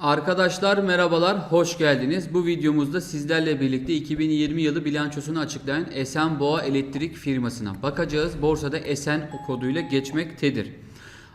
Arkadaşlar merhabalar, hoş geldiniz. Bu videomuzda sizlerle birlikte 2020 yılı bilançosunu açıklayan Esenboğa Elektrik firmasına bakacağız. Borsada Esen koduyla geçmektedir.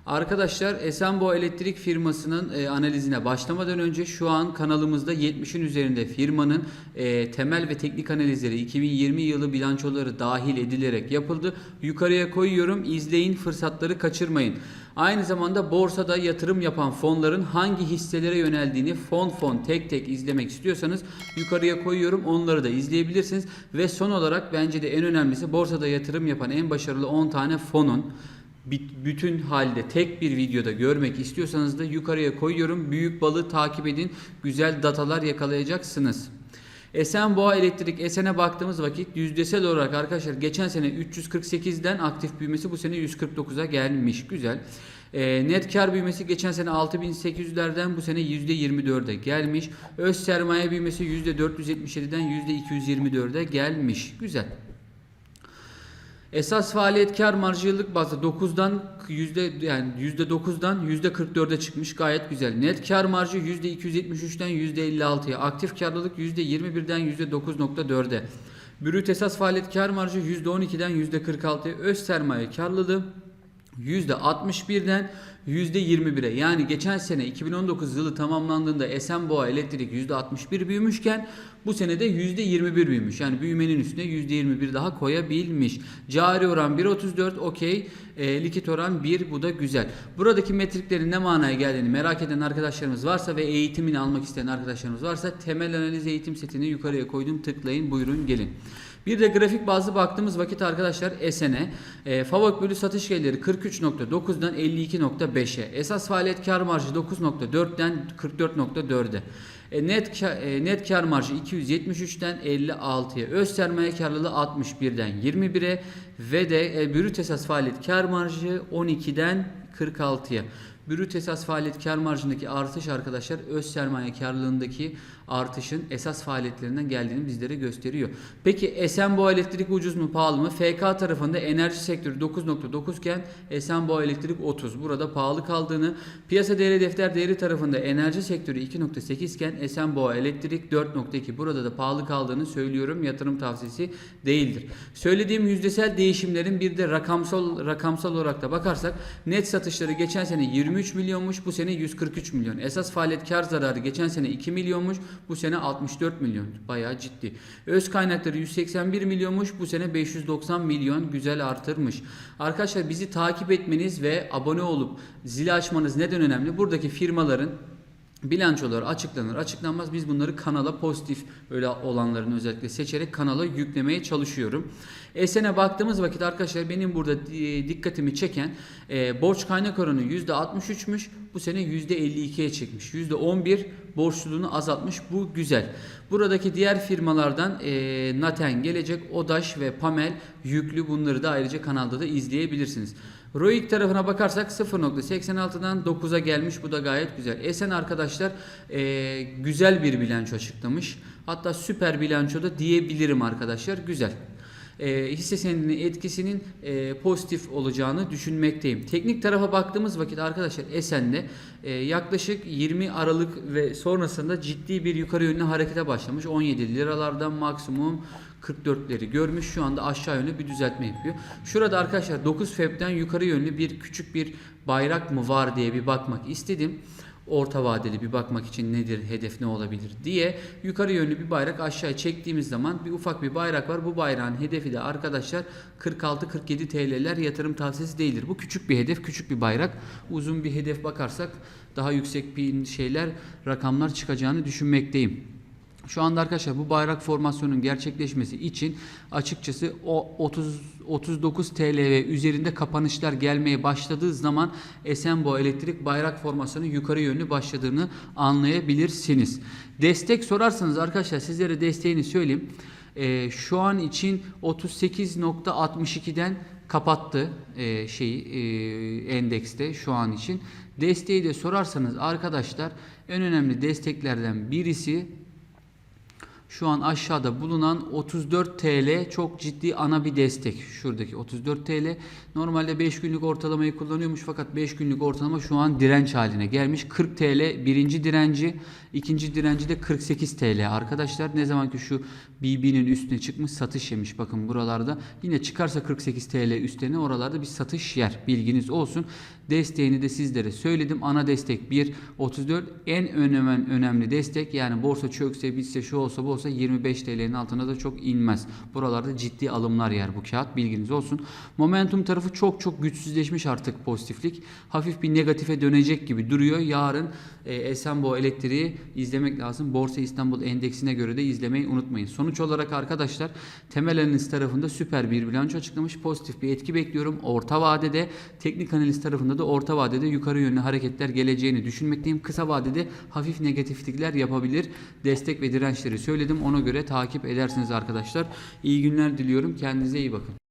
Arkadaşlar Esenboğa Elektrik firmasının e, analizine başlamadan önce şu an kanalımızda 70'in üzerinde firmanın e, temel ve teknik analizleri 2020 yılı bilançoları dahil edilerek yapıldı. Yukarıya koyuyorum. izleyin, fırsatları kaçırmayın. Aynı zamanda borsada yatırım yapan fonların hangi hisselere yöneldiğini fon fon tek tek izlemek istiyorsanız yukarıya koyuyorum. Onları da izleyebilirsiniz. Ve son olarak bence de en önemlisi borsada yatırım yapan en başarılı 10 tane fonun bütün halde tek bir videoda görmek istiyorsanız da yukarıya koyuyorum. Büyük balığı takip edin. Güzel datalar yakalayacaksınız. Esenboğa Elektrik Esen'e baktığımız vakit yüzdesel olarak arkadaşlar geçen sene 348'den aktif büyümesi bu sene 149'a gelmiş. Güzel. Ee, net kar büyümesi geçen sene 6800'lerden bu sene %24'e gelmiş. Öz sermaye büyümesi %477'den %224'e gelmiş. Güzel. Esas faaliyet kar marjı yıllık bazda 9'dan yüzde yani yüzde 9'dan yüzde 44'e çıkmış gayet güzel. Net kar marjı yüzde 273'ten yüzde 56'ya. Aktif karlılık yüzde 21'den yüzde 9.4'e. Brüt esas faaliyet kar marjı yüzde 12'den yüzde 46'ya. Öz sermaye karlılığı 61'den yüzde 21'e. Yani geçen sene 2019 yılı tamamlandığında Esenboğa Elektrik yüzde 61 büyümüşken bu sene de yüzde 21 büyümüş. Yani büyümenin üstüne yüzde 21 daha koyabilmiş. Cari oran 1.34 okey. E, likit oran 1 bu da güzel. Buradaki metriklerin ne manaya geldiğini merak eden arkadaşlarımız varsa ve eğitimini almak isteyen arkadaşlarımız varsa temel analiz eğitim setini yukarıya koydum. Tıklayın buyurun gelin. Bir de grafik bazlı baktığımız vakit arkadaşlar Esen'e e, Favok bölü satış geliri 43.9'dan 52.5'e. Esas faaliyet kar marjı 9.4'ten 44.4'e. E, net e, net kar marjı 273'ten 56'ya. Öz sermaye karlılığı 61'den 21'e ve de e, brüt esas faaliyet kar marjı 12'den 46'ya. Brüt esas faaliyet kar marjındaki artış arkadaşlar öz sermaye karlılığındaki artışın esas faaliyetlerinden geldiğini bizlere gösteriyor. Peki Esenboğa Elektrik ucuz mu pahalı mı? FK tarafında enerji sektörü 9.9 iken Esenboğa Elektrik 30. Burada pahalı kaldığını, piyasa değeri defter değeri tarafında enerji sektörü 2.8 iken Esenboğa Elektrik 4.2. Burada da pahalı kaldığını söylüyorum. Yatırım tavsiyesi değildir. Söylediğim yüzdesel değişimlerin bir de rakamsal rakamsal olarak da bakarsak net satışları geçen sene 23 milyonmuş, bu sene 143 milyon. Esas faaliyet kar zararı geçen sene 2 milyonmuş, bu sene 64 milyon. Bayağı ciddi. Öz kaynakları 181 milyonmuş, bu sene 590 milyon. Güzel artırmış. Arkadaşlar bizi takip etmeniz ve abone olup zili açmanız neden önemli? Buradaki firmaların bilançoları açıklanır açıklanmaz biz bunları kanala pozitif öyle olanlarını özellikle seçerek kanala yüklemeye çalışıyorum. Esen'e baktığımız vakit arkadaşlar benim burada dikkatimi çeken e, borç kaynak oranı %63'müş bu sene %52'ye çekmiş. %11 borçluluğunu azaltmış bu güzel. Buradaki diğer firmalardan e, Naten gelecek Odaş ve Pamel yüklü bunları da ayrıca kanalda da izleyebilirsiniz. ROIC tarafına bakarsak 0.86'dan 9'a gelmiş. Bu da gayet güzel. Esen arkadaşlar e, güzel bir bilanço açıklamış. Hatta süper bilanço da diyebilirim arkadaşlar. Güzel. E, hisse senedinin etkisinin e, pozitif olacağını düşünmekteyim. Teknik tarafa baktığımız vakit arkadaşlar Esen'de e, yaklaşık 20 Aralık ve sonrasında ciddi bir yukarı yönlü harekete başlamış. 17 liralardan maksimum 44'leri görmüş. Şu anda aşağı yönlü bir düzeltme yapıyor. Şurada arkadaşlar 9 Feb'den yukarı yönlü bir küçük bir bayrak mı var diye bir bakmak istedim. Orta vadeli bir bakmak için nedir, hedef ne olabilir diye yukarı yönlü bir bayrak aşağıya çektiğimiz zaman bir ufak bir bayrak var. Bu bayrağın hedefi de arkadaşlar 46-47 TL'ler yatırım tavsiyesi değildir. Bu küçük bir hedef, küçük bir bayrak. Uzun bir hedef bakarsak daha yüksek bir şeyler, rakamlar çıkacağını düşünmekteyim. Şu anda arkadaşlar bu bayrak formasyonun gerçekleşmesi için açıkçası o 30 39 TL ve üzerinde kapanışlar gelmeye başladığı zaman Esenboğa Elektrik bayrak formasyonu yukarı yönlü başladığını anlayabilirsiniz. Destek sorarsanız arkadaşlar sizlere desteğini söyleyeyim. Ee, şu an için 38.62'den kapattı e, şeyi e, endekste şu an için. Desteği de sorarsanız arkadaşlar en önemli desteklerden birisi şu an aşağıda bulunan 34 TL çok ciddi ana bir destek. Şuradaki 34 TL. Normalde 5 günlük ortalamayı kullanıyormuş fakat 5 günlük ortalama şu an direnç haline gelmiş. 40 TL birinci direnci, ikinci direnci de 48 TL. Arkadaşlar ne zaman ki şu BB'nin üstüne çıkmış satış yemiş. Bakın buralarda yine çıkarsa 48 TL üstüne oralarda bir satış yer. Bilginiz olsun. Desteğini de sizlere söyledim. Ana destek 1 34 en önemli önemli destek yani borsa çökse bitse şu olsa bu olsa 25 TL'nin altına da çok inmez. Buralarda ciddi alımlar yer bu kağıt bilginiz olsun. Momentum tarafı çok çok güçsüzleşmiş artık pozitiflik. Hafif bir negatife dönecek gibi duruyor. Yarın e, elektriği izlemek lazım. Borsa İstanbul endeksine göre de izlemeyi unutmayın. Sonuç olarak arkadaşlar temel analiz tarafında süper bir bilanço açıklamış. Pozitif bir etki bekliyorum. Orta vadede teknik analiz tarafında da orta vadede yukarı yönlü hareketler geleceğini düşünmekteyim. Kısa vadede hafif negatiflikler yapabilir. Destek ve dirençleri söyledim. Ona göre takip edersiniz arkadaşlar. İyi günler diliyorum. Kendinize iyi bakın.